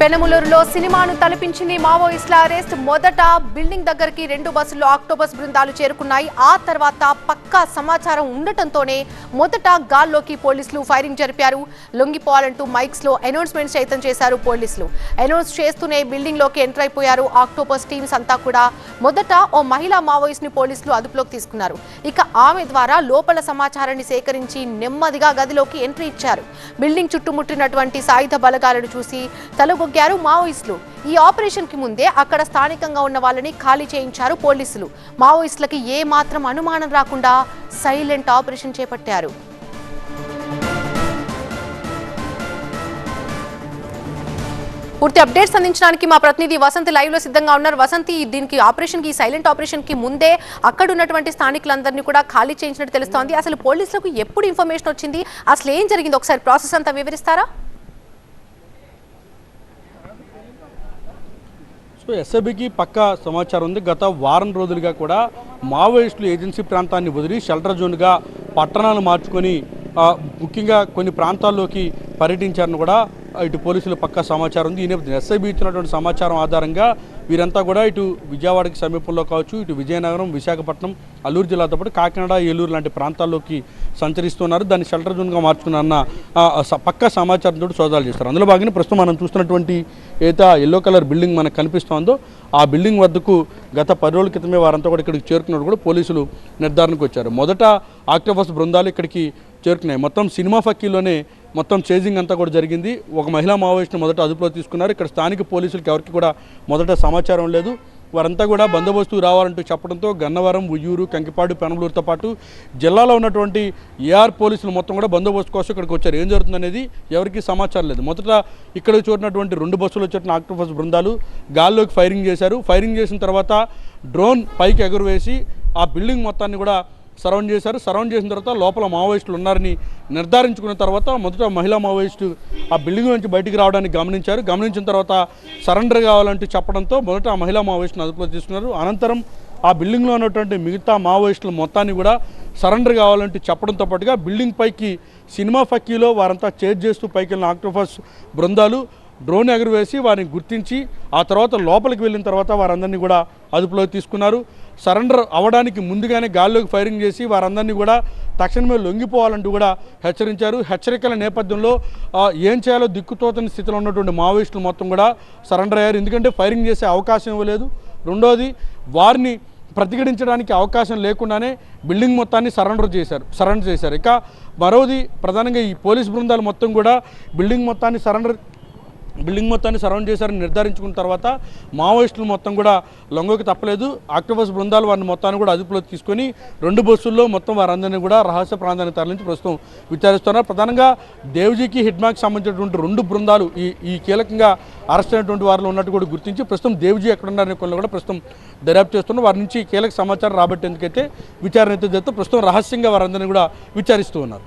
పెనమలూరులో సినిమాను తలపించింది మావోయిస్టుల అరెస్ట్. మొదట బిల్డింగ్ దగ్గరికి రెండు బస్సుల్లో ఆక్టోబస్ బృందాలు చేరుకున్నాయి. ఆ తర్వాత పక్కా సమాచారం ఉండటంతోనే మొదట గాల్లోకి పోలీసులు ఫైరింగ్ జరిపారు. లొంగిపోవాలంటూ మైక్స్లో అనౌన్స్మెంట్ సైతం చేశారు పోలీసులు. అనౌన్స్ చేస్తూనే బిల్డింగ్లోకి ఎంటర్ అయిపోయారు ఆక్టోబస్ టీమ్స్ అంతా కూడా. మొదట ఓ మహిళా మావోయిస్ట్ని పోలీసులు అదుపులోకి తీసుకున్నారు. ఇక ఆమె ద్వారా లోపల సమాచారాన్ని సేకరించి నెమ్మదిగా గదిలోకి ఎంట్రీ ఇచ్చారు. బిల్డింగ్ చుట్టుముట్టినటువంటి సాయుధ బలగాలను చూసి తలగొగ్గారు మావోయిస్టులు. ఈ ఆపరేషన్కి ముందే అక్కడ స్థానికంగా ఉన్న వాళ్ళని ఖాళీ చేయించారు పోలీసులు. మావోయిస్టులకి ఏ మాత్రం అనుమానం రాకుండా సైలెంట్ ఆపరేషన్ చేపట్టారు. పూర్తి అప్డేట్స్ అందించడానికి మా ప్రతినిధి వసంతి లైవ్లో సిద్ధంగా ఉన్నారు. వసంతి దీనికి ఆపరేషన్కి సైలెంట్ ఆపరేషన్కి ముందే అక్కడ ఉన్నటువంటి స్థానికులందరినీ కూడా ఖాళీ చేయించినట్టు తెలుస్తోంది. అసలు పోలీసులకు ఎప్పుడు ఇన్ఫర్మేషన్ వచ్చింది? అసలు ఏం జరిగింది? ఒకసారి ప్రాసెస్ అంతా వివరిస్తారా? సో ఎస్ఐబికి పక్కా సమాచారం ఉంది. గత వారం రోజులుగా కూడా మావోయిస్టులు ఏజెన్సీ ప్రాంతాన్ని వదిలి షెల్టర్ జోన్గా పట్టణాలు మార్చుకొని ముఖ్యంగా కొన్ని ప్రాంతాల్లోకి పర్యటించారని కూడా ఇటు పోలీసులు పక్క సమాచారం ఉంది. ఈ నేపథ్యం ఎస్ఐబి ఇచ్చినటువంటి సమాచారం ఆధారంగా వీరంతా కూడా ఇటు విజయవాడకి సమీపంలో కావచ్చు ఇటు విజయనగరం విశాఖపట్నం అల్లూరు జిల్లాతో పాటు కాకినాడ ఏలూరు లాంటి ప్రాంతాల్లోకి సంచరిస్తున్నారు. దాన్ని షెల్టర్ జోన్గా మార్చుకున్న పక్క సమాచారంతో సోదాలు చేస్తారు. అందులో భాగంగా ప్రస్తుతం మనం చూస్తున్నటువంటి ఏదైతే ఎల్లో కలర్ బిల్డింగ్ మనకు కనిపిస్తోందో ఆ బిల్డింగ్ వద్దకు గత పది రోజుల క్రితమే వారంతా కూడా ఇక్కడికి చేరుకున్నట్టు కూడా పోలీసులు నిర్ధారణకు వచ్చారు. మొదట ఆక్టోపస్ బృందాలు ఇక్కడికి చేరుకున్నాయి. మొత్తం సినిమా ఫక్కీలోనే మొత్తం చేజింగ్ అంతా కూడా జరిగింది. ఒక మహిళా మావోయిస్ట్ని మొదట అదుపులో తీసుకున్నారు. ఇక్కడ స్థానిక పోలీసులకు ఎవరికి కూడా మొదట సమాచారం లేదు. వారంతా కూడా బందోబస్తు రావాలంటూ చెప్పడంతో గన్నవరం ఉయ్యూరు కంకిపాడు పెనమలూరుతో పాటు జిల్లాలో ఉన్నటువంటి ఏఆర్ పోలీసులు మొత్తం కూడా బందోబస్తు కోసం ఇక్కడికి వచ్చారు. ఏం జరుగుతుందనేది ఎవరికీ సమాచారం లేదు. మొదట ఇక్కడ చూసినటువంటి రెండు బస్సులు వచ్చిన ఆక్టోపస్ బృందాలు గాల్లోకి ఫైరింగ్ చేశారు. ఫైరింగ్ చేసిన తర్వాత డ్రోన్ పైకి ఎగురవేసి ఆ బిల్డింగ్ మొత్తాన్ని కూడా సరౌండ్ చేశారు. సరౌండ్ చేసిన తర్వాత లోపల మావోయిస్టులు ఉన్నారని నిర్ధారించుకున్న తర్వాత మొదట మహిళా మావోయిస్టు ఆ బిల్డింగ్ నుంచి బయటికి రావడానికి గమనించారు. గమనించిన తర్వాత సరెండర్ కావాలంటూ చెప్పడంతో మొదట ఆ మహిళా మావోయిస్టును అదుపులో తీసుకున్నారు. అనంతరం ఆ బిల్డింగ్లో ఉన్నటువంటి మిగతా మావోయిస్టులు మొత్తాన్ని కూడా సరెండర్ కావాలంటూ చెప్పడంతో పాటుగా బిల్డింగ్ పైకి సినిమా ఫక్కీలో వారంతా చేజ్ చేస్తూ పైకి వెళ్ళిన ఆక్టోపస్ బృందాలు డ్రోన్ ఎగురవేసి వారిని గుర్తించి ఆ తర్వాత లోపలికి వెళ్ళిన తర్వాత వారందరినీ కూడా అదుపులోకి తీసుకున్నారు. సరెండర్ అవ్వడానికి ముందుగానే గాల్లోకి ఫైరింగ్ చేసి వారందరినీ కూడా తక్షణమే లొంగిపోవాలంటూ కూడా హెచ్చరించారు. హెచ్చరికల నేపథ్యంలో ఏం చేయాలో దిక్కుతోతని స్థితిలో ఉన్నటువంటి మావోయిస్టులు మొత్తం కూడా సరెండర్ అయ్యారు. ఎందుకంటే ఫైరింగ్ చేసే అవకాశం ఇవ్వలేదు. రెండోది వారిని ప్రతిఘటించడానికి అవకాశం లేకుండానే బిల్డింగ్ మొత్తాన్ని సరెండర్ చేశారు సరెండర్ చేశారు. ఇక మరోది ప్రధానంగా ఈ పోలీస్ బృందాలు మొత్తం కూడా బిల్డింగ్ మొత్తాన్ని సరెండర్ బిల్డింగ్ మొత్తాన్ని సరౌండ్ చేశారని నిర్ధారించుకున్న తర్వాత మావోయిస్టులు మొత్తం కూడా లొంగకి తప్పలేదు. ఆక్టోబస్ బృందాలు వారిని మొత్తాన్ని కూడా అదుపులోకి తీసుకొని రెండు బస్సుల్లో మొత్తం వారందరినీ కూడా రహస్య ప్రాంతానికి తరలించి ప్రస్తుతం విచారిస్తున్నారు. ప్రధానంగా దేవ్జీకి హిడ్మాకి సంబంధించినటువంటి రెండు బృందాలు ఈ ఈ కీలకంగా అరెస్ట్ అయినటువంటి వారిలో ఉన్నట్టు కూడా గుర్తించి ప్రస్తుతం దేవ్జీ ఎక్కడున్నారనే కొన్ని కూడా ప్రస్తుతం దర్యాప్తు చేస్తున్నారు. వారి నుంచి కీలక సమాచారం రాబట్టేందుకైతే విచారణ అయితే చేస్తూ ప్రస్తుతం రహస్యంగా వారందరినీ కూడా విచారిస్తూ ఉన్నారు.